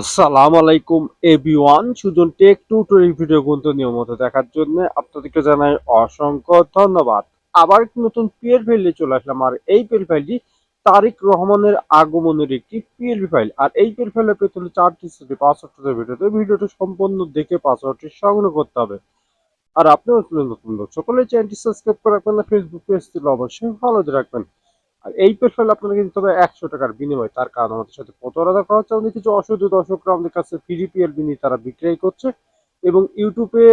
আসসালামু আলাইকুম everyone. Sujan tech to tutorial video কিন্তু নিয়মিত দেখার জন্য আপনাদেরকে জানাই অসংখ্য ধন্যবাদ। আবার নতুন পিএল ফাইলে চলে আসলাম। আর এই পিএল ফাইলটি তারিক রহমানের আগমনের একটি পিএলপি ফাইল আর এই পিএল ফাইলে পেতে হলে চারটি সিটি পাসওয়ার্ডের ভিডিওতে ভিডিওটি সম্পূর্ণ দেখে পাসওয়ার্ডটি সংগ্রহ করতে হবে। আর আপনি নতুন লোক সকলে চ্যানেলটি সাবস্ক্রাইব করে রাখবেন। ফেসবুক পেজ অবশ্যই ফলো রাখবেন। আর এই পেশাল আপনারা কিন্তু তবে একশো টাকার বিনিময়। তার কারণ আমাদের সাথে প্রতারণা করা হচ্ছে আমাদের কিছু অসাধু দর্শকরা আমাদের কাছে পিডিপিএল বিনি তারা বিক্রয় করছে এবং ইউটিউবে,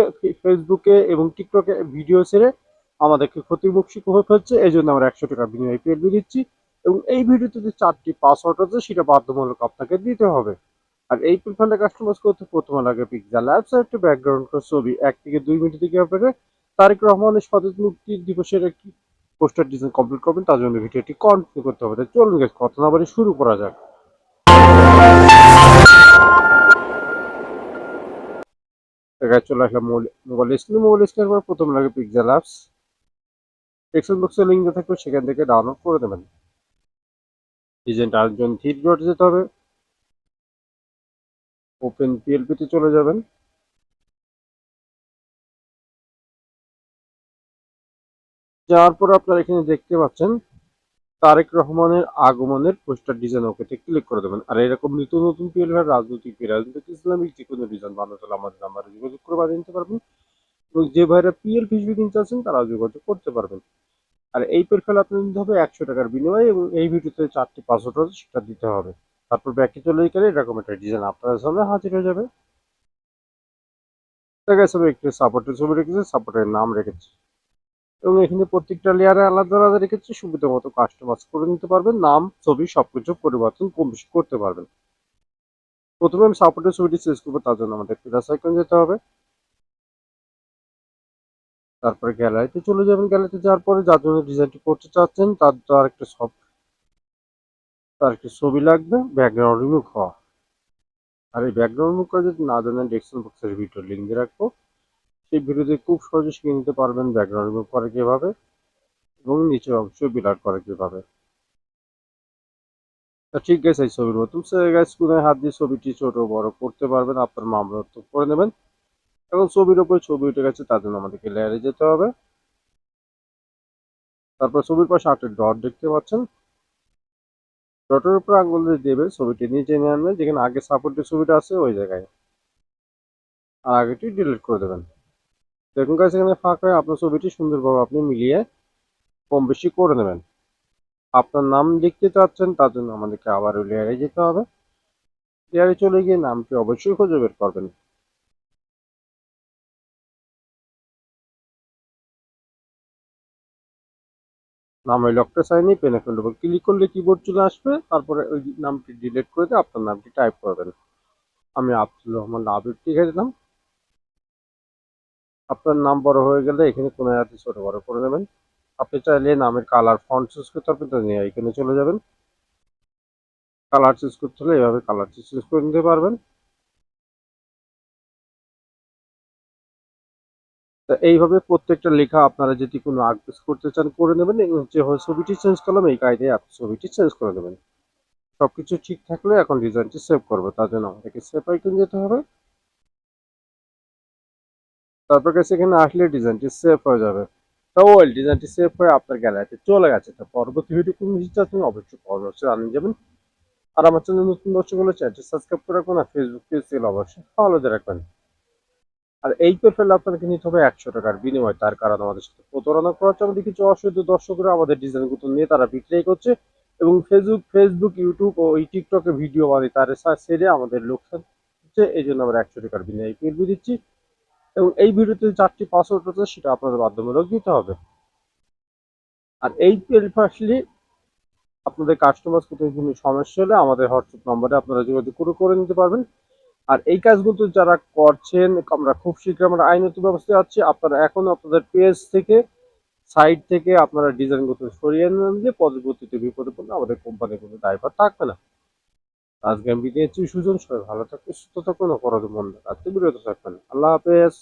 ফেসবুকে এবং টিকটকে ভিডিও ছেড়ে আমাদেরকে ক্ষতিমুখী হয়ে ফেলছে এই জন্য আমরা একশো টাকার বিনিময় পিএলবি দিচ্ছি এবং এই ভিডিওতে যে চারটি পাসওয়ার্ড আছে সেটা বাধ্যমূলক আপনাকে দিতে হবে। আর এই প্রোফাইলটা কাস্টমাইজ করতে প্রথমে লাগে আর একটা ব্যাকগ্রাউন্ড ছবি। এক থেকে দুই মিনিট থেকে আপনাকে তারেক রহমানের স্বদেশ মুক্তি দিবসের একটি পোস্টার ডিজাইন কমপ্লিট করবেন, তার জন্য ভিডিওটি কন্টিনিউ করতে হবে। চলুন কথা না বাড়ি শুরু করা যাক। চলে আসলাম মোবাইল স্ক্রিন মোবাইল স্ক্রিনের পর প্রথম লাগে পিক্সেল অ্যাপস টেক্সট বক্সে লিঙ্ক থাকবে, সেখান থেকে ডাউনলোড করে দেবেন। ডিজাইনটা আরেকজন থ্রি ডট যেতে হবে। ওপেন পিএলপিতে চলে যাবেন। যাওয়ার পর আপনারা এখানে দেখতে পাচ্ছেন তারেক রহমানের আগমনের পোস্টার ডিজাইন ওকেতে ক্লিক করে দেবেন। আর এরকম নিত্য নতুন পিএলভার রাজনৈতিক রাজনৈতিক ইসলামিক যে কোনো ডিজাইন বানাতে হলে আমাদের নাম্বারে যোগাযোগ করে বানিয়ে নিতে পারবেন। এবং যে ভাইরা পিএল ফিসবি কিনতে আছেন তারা যোগাযোগ করতে পারবেন। আর এই পেরফেল আপনার নিতে হবে একশো টাকার বিনিময়ে এবং এই ভিডিওতে চারটি পাসওয়ার্ড আছে, সেটা দিতে হবে। তারপর ব্যাকে চলে গেলে এরকম একটা ডিজাইন আপনার সামনে হাজির হয়ে যাবে। দেখা যাচ্ছে একটি সাপোর্টের ছবি রেখেছে সাপোর্টের নাম রেখেছে। এবং এখানে প্রত্যেকটা লেয়ারে আলাদা আলাদা রেখেছে, সুবিধা মতো কাস্টমাইজ করে নিতে পারবেন, নাম, ছবি, সবকিছু পরিবর্তন কম করতে পারবেন। প্রথমে আমি সাপোর্টের ছবিটি চেঞ্জ করব, তার জন্য আমাদের প্লাস আইকন যেতে হবে। তারপরে গ্যালারিতে চলে যাবেন গ্যালারিতে যাওয়ার পরে যার জন্য ডিজাইনটি করতে চাচ্ছেন, তার তার একটা সব, তার একটা ছবি লাগবে ব্যাকগ্রাউন্ড রিমুভ হওয়া। আর এই ব্যাকগ্রাউন্ড রিমুভ করে যদি না জানেন ডেস্কটপ বক্সের ভিডিও লিঙ্ক দিয়ে রাখব। সেই ভিডিওতে খুব সহজে শিখে নিতে পারবেন ব্যাকগ্রাউন্ড রিমুভ করে কীভাবে এবং নিচের অংশ বিলার করে কীভাবে। তা ঠিক আছে, এই ছবির মতন। সে গাছ কোনায় হাত দিয়ে ছবিটি ছোট বড় করতে পারবেন, আপনার মামলা করে নেবেন। এখন ছবির উপরে ছবি উঠে গেছে, তার জন্য আমাদেরকে লেয়ারে যেতে হবে। তারপর ছবির পাশে আটের ডট দেখতে পাচ্ছেন। ডটের উপর আঙ্গুল দিয়ে দেবে ছবিটি নিচে নিয়ে আনবে যেখানে আগে সাপোর্টের ছবিটা আছে, ওই জায়গায়। আর আগেটি ডিলিট করে দেবেন। দেখুন কাছে এখানে ফাঁক আপনার ছবিটি সুন্দরভাবে আপনি মিলিয়ে কম বেশি করে নেবেন। আপনার নাম লিখতে চাচ্ছেন, তার জন্য আমাদেরকে আবার লেয়ারে যেতে হবে। লেয়ারে চলে গিয়ে নামটি অবশ্যই খুঁজে বের করবেন। নাম ওই লকটা সাইনে পেনে ফেলতে হবে ক্লিক করলে কিবোর্ড চলে আসবে। তারপরে ওই নামটি ডিলিট করে দিয়ে আপনার নামটি টাইপ করবেন। আমি আব্দুল রহমান আবির লিখে দিলাম। আপনার নাম বড় হয়ে গেলে এখানে কোনো হাতে ছোট বড় করে নেবেন। আপনি চাইলে নামের কালার ফন্ট চুজ করতে পারবেন তো নিয়ে এখানে চলে যাবেন। কালার চুজ করতে হলে এভাবে কালার চুজ করে নিতে পারবেন। তা এইভাবে প্রত্যেকটা লেখা আপনারা যদি কোনো আর্টিস্ট করতে চান, করে নেবেন এবং যে ছবিটি চেঞ্জ করলাম এই কায়দায় আপনি ছবিটি চেঞ্জ করে নেবেন। সবকিছু ঠিক থাকলে এখন ডিজাইনটি সেভ করব, তার জন্য আমাদেরকে সেভ আইকন যেতে হবে। তারপর এখানে আসলে ডিজাইনটি সেভ হয়ে যাবে। তো ওয়েল ডিজাইনটি সেভ হয়ে আপনার গ্যালারিতে চলে গেছে। তো পরবর্তী ভিডিও কোন ভিজিট আপনি অবশ্যই অবশ্যই জানিয়ে যাবেন। আর আমার চ্যানেল নতুন দর্শক হলে চ্যানেলটি সাবস্ক্রাইব করে রাখবেন আর ফেসবুক পেজ থেকে অবশ্যই ফলো দিয়ে রাখবেন। আর এই পে পেফেল আপনাকে নিতে হবে একশো টাকার বিনিময়। তার কারণ আমাদের সাথে প্রতারণা করা হচ্ছে আমাদের কিছু অসুবিধা দর্শকরা আমাদের ডিজাইনগুলো নিয়ে তারা বিক্রয় করছে এবং ফেসবুক ফেসবুক ইউটিউব ও এই টিকটকে ভিডিও বানিয়ে তার সেরে আমাদের লোকসান হচ্ছে। এই জন্য আমরা একশো টাকার বিনিময় পেলবি দিচ্ছি। এবং এই ভিডিওতে চারটি পাসওয়ার্ড আছে সেটা আপনাদের মাধ্যমে বাধ্যমূলক দিতে হবে। আর এই আসলে আপনাদের কাস্টমার কোথাও কোনো সমস্যা হলে আমাদের হোয়াটসঅ্যাপ নম্বরে আপনারা যোগাযোগ করে করে নিতে পারবেন। আর এই কাজগুলো যারা করছেন, আমরা খুব শীঘ্র আমরা আইনত ব্যবস্থায় আছি, আপনারা এখন আপনাদের পেজ থেকে সাইট থেকে আপনারা ডিজাইনগুলো সরিয়ে নিলে পরবর্তীতে বিপদে পড়লে আমাদের কোম্পানির কোনো দায়ভার থাকবে না। আজকে আমি বিদায় সুজন সবাই ভালো থাকবে সুস্থ থাকুন, অপরাধ মন আজকে বিরত থাকবেন। আল্লাহ হাফেজ।